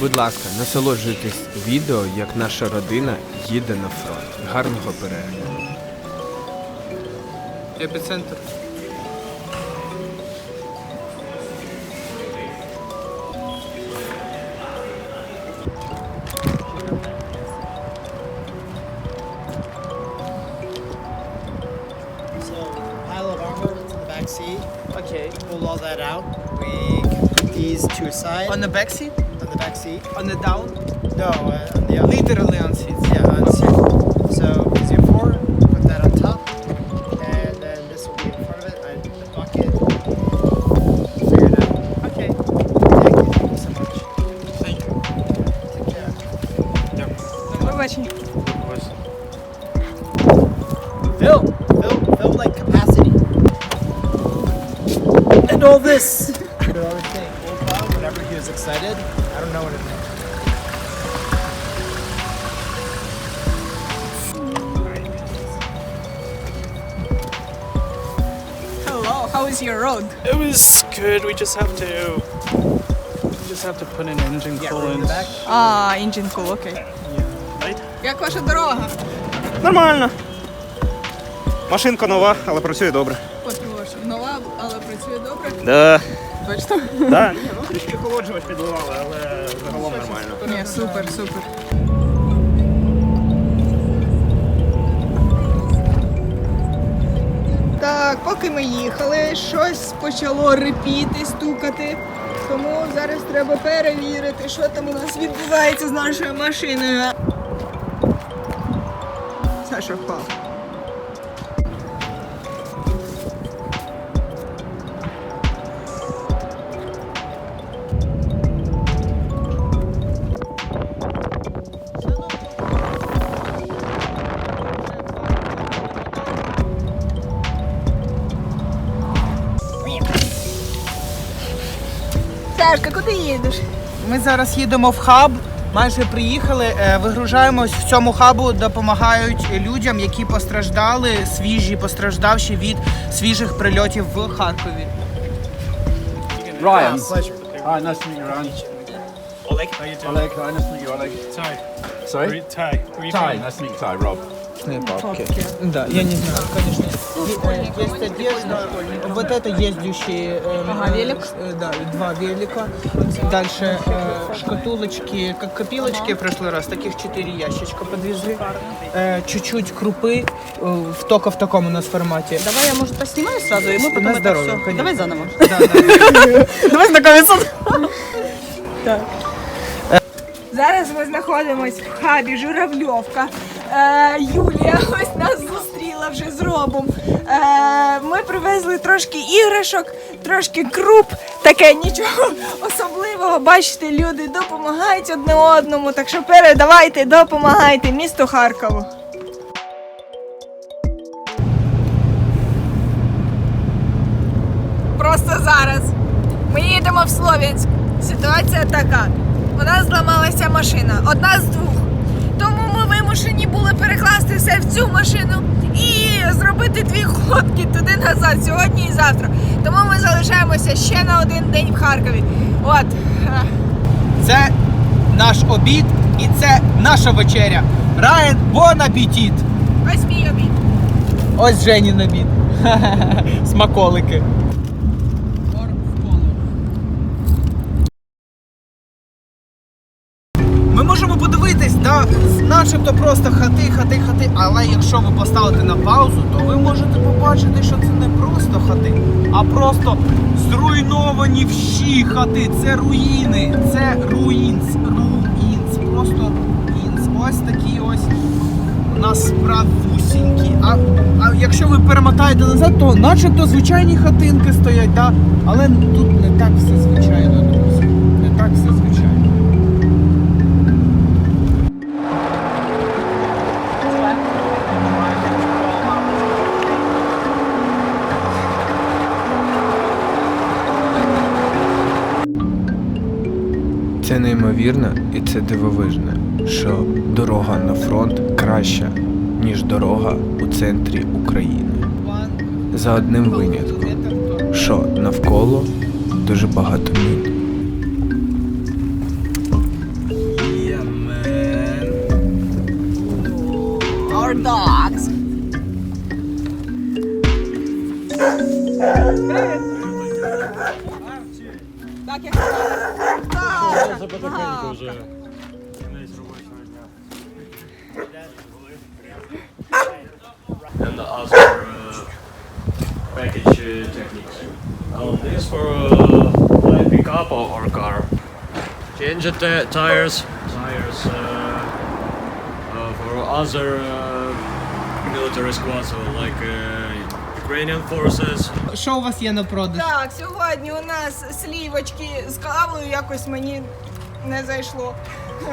Будь ласка, насолоджуйтесь відео, як наша родина їде на фронт. Гарного перегляду. Епіцентр. Okay. Pull all that out. We can put these to a side On the back seat? on the back seat. On the down? No, uh, on the other. Literally on seats. Yeah, on seat. So, easy four. Put that on top, and then this will be in front of it. I the bucket. Figure it out. Okay. Thank you so much. Thank you. Take care. Побачення. Fill, fill, fill like capacity. And all this. But I would think, Opa, whenever he was excited, I know what it meant. Hello, how is your road? It was good. We just have to. We just have to put an engine in the back. А, engine cool, окей. Right? Як ваша дорога? Нормально. Машинка нова, але працює добре. Потрошку. Нова, але працює добре. Да. Бачите? Да. Ні, ну трішки холоджувач підливали, але загалом нормально. Ні, супер, супер. Так, поки ми їхали, щось почало рипіти, стукати. Тому зараз треба перевірити, що там у нас відбувається з нашою машиною. Саша впав. Сашка, куди їдеш? Ми зараз їдемо в хаб. Майже приїхали. е, Вигружаємось в цьому хабу, допомагають людям, які постраждали, свіжі, постраждавші від свіжих прильотів в Харкові. Ryan. Pleasure. Hi, nice to meet you, Ryan. Oleg. How you doing? Oleg, hi, nice to meet you, Oleg. Ty. Sorry? Ty. Where you Ty, from? nice to meet you, Ty. Rob. Да, я не знаю, конечно. Е, Есть одежда, вот это ездящие. э, Ага, велик. э, Да, два велика. Дальше э, шкатулочки, как копилочки в прошлый раз, таких четыре ящичка подвезли. Э, Чуть-чуть крупы, э, в только в таком у нас формате. Давай я, может, поснимаю сразу, и мы потом На это здоровье, всё- конечно. Давай заново. Да, да. Давай знакомиться. Зараз ми знаходимось в хабі Журавльовка. Е, Юлія ось нас зустріла вже з робом. Е, ми привезли трошки іграшок, трошки круп. Таке нічого особливого. Бачите, люди допомагають одне одному. Так що передавайте, допомагайте місту Харкову. Просто зараз. Ми їдемо в Слов'янськ. Ситуація така. У нас зламалася машина, одна з двох. Тому ми вимушені були перекласти все в цю машину і зробити дві ходки туди назад, сьогодні і завтра. Тому ми залишаємося ще на один день в Харкові. От. Це наш обід і це наша вечеря. Райан, бон апетит! Ось мій обід. Ось Женін обід. Смаколики. Ми можемо подивитись, да, начебто просто хати, хати, хати. Але якщо ви поставите на паузу, то ви можете побачити, що це не просто хати, а просто зруйновані всі хати. Це руїни, це руїнс, руїнс, просто руїнс. Ось такі ось у. А, а якщо ви перемотаєте назад, то начебто звичайні хатинки стоять, да? але тут не так все звичайно, неймовірно і це дивовижне, що дорога на фронт краща, ніж дорога у центрі України. За одним винятком, що навколо дуже багато мін. dogs. Так, я це потихеньку вже. Кінець робочого дня. And the other uh, package uh, techniques. Um, this for uh, like pickup or, or car. Change the ti- tires, tires uh, uh, for other uh, military squads, so like uh, Ukrainian forces, Що у вас є на продаж? Так, сьогодні у нас слівочки з кавою якось мені не зайшло.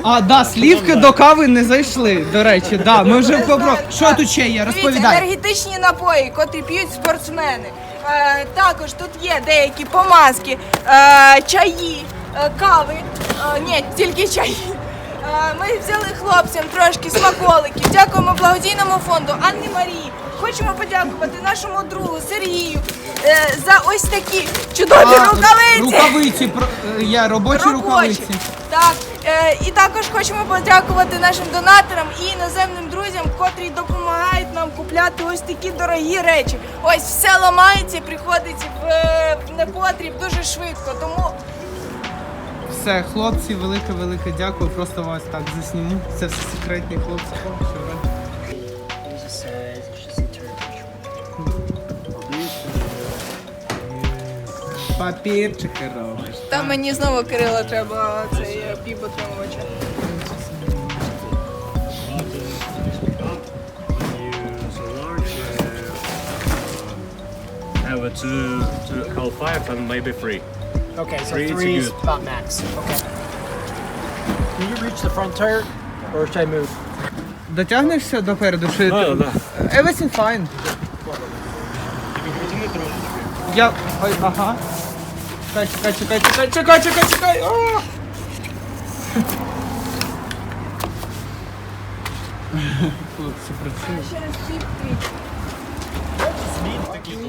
А, да, слівки до кави не зайшли. До речі, да. Ми вже попро. Що тут ще є? Дивіться, Розповідай. енергетичні напої, котрі п'ють спортсмени. Е, також тут є деякі помазки, е, чаї, е, кави. Е, ні, тільки чаї. Е, ми взяли хлопцям трошки смаколиків. Дякуємо благодійному фонду Анні Марії. Хочемо подякувати нашому другу Сергію е, за ось такі чудові А, рукавиці. Рукавиці про- е, є робочі рукавиці. Так, е, і також хочемо подякувати нашим донаторам і іноземним друзям, котрі допомагають нам купляти ось такі дорогі речі. Ось все ламається, приходить в, е, непотріб дуже швидко. Тому Все, хлопці, велике, велике дякую. Просто вас так засніму. Це все секретні хлопці. Папірчики робиш. там мені знову Кирила треба цей е, півотримувача. uh, have a two, two L5 and maybe three. Okay, so Three three is about max. Okay. Can you reach the front tire, or should I move? Дотягнешся допереду? Чи Да, да. Everything fine. Я. Ой, ага. Чекай, чекай, чекай, чекай, чекай, чекай, чекай. А! Хлопці працюють. Ще раз пів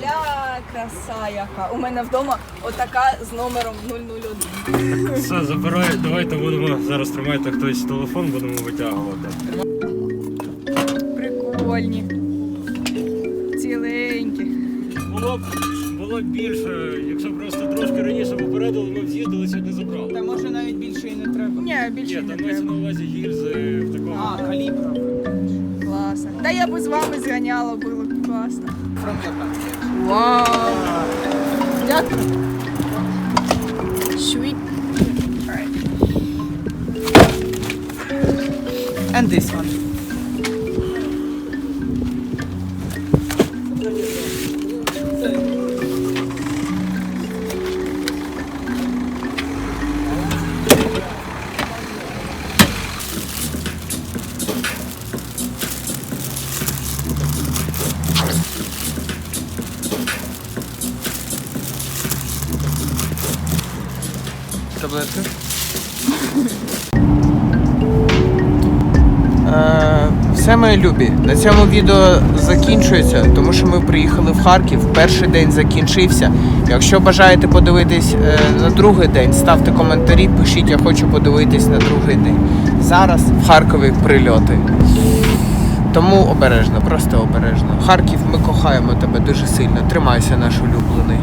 Ля, краса яка. У мене вдома отака з номером 001. Все, забирай, давайте будемо зараз тримайте хтось телефон, будемо витягувати. Прикольні. Ціленькі. Було б було б більше, якщо просто трошки раніше попередили, ми б з'їздили сьогодні забрали. Та може навіть більше і не треба. Ні, Ні, більше не там мається треба. на увазі гільзи в такому. А, калібр. Класно. Та я б з вами зганяла, було б класно. Вау! Дякую. Sweet. And this one. Таблетки. Е, Все мої любі. На цьому відео закінчується, тому що ми приїхали в Харків. Перший день закінчився. Якщо бажаєте подивитись е, на другий день, ставте коментарі, пишіть, я хочу подивитись на другий день. Зараз в Харкові прильоти. Тому обережно, просто обережно. Харків, ми кохаємо тебе дуже сильно. Тримайся, наш улюблений.